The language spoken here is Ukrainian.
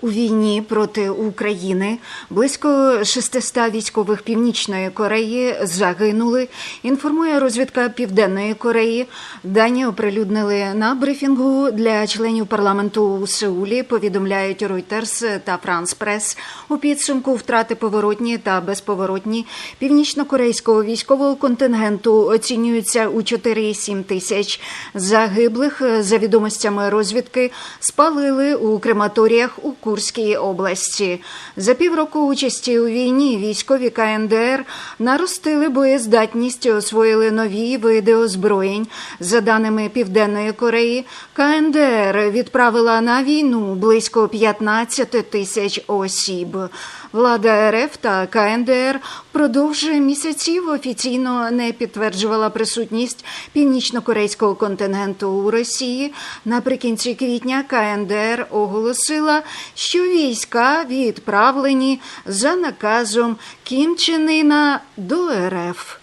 У війні проти України близько 600 військових Північної Кореї загинули. Інформує розвідка Південної Кореї. Дані оприлюднили на брифінгу для членів парламенту у Сеулі. Повідомляють Reuters та France Press. У підсумку втрати поворотні та безповоротні північно-корейського військового контингенту оцінюються у 4,7 тисяч загиблих. За відомостями розвідки спалили у крематоріях у Курській області. За півроку участі у війні військові КНДР наростили боєздатність, і освоїли нові види озброєнь. За даними Південної Кореї, КНДР відправила на війну близько 15 тисяч осіб. Влада РФ та КНДР впродовж місяців офіційно не підтверджувала присутність північно-корейського контингенту у Росії. Наприкінці квітня КНДР оголосила, що війська відправлені за наказом Кімчинина до РФ.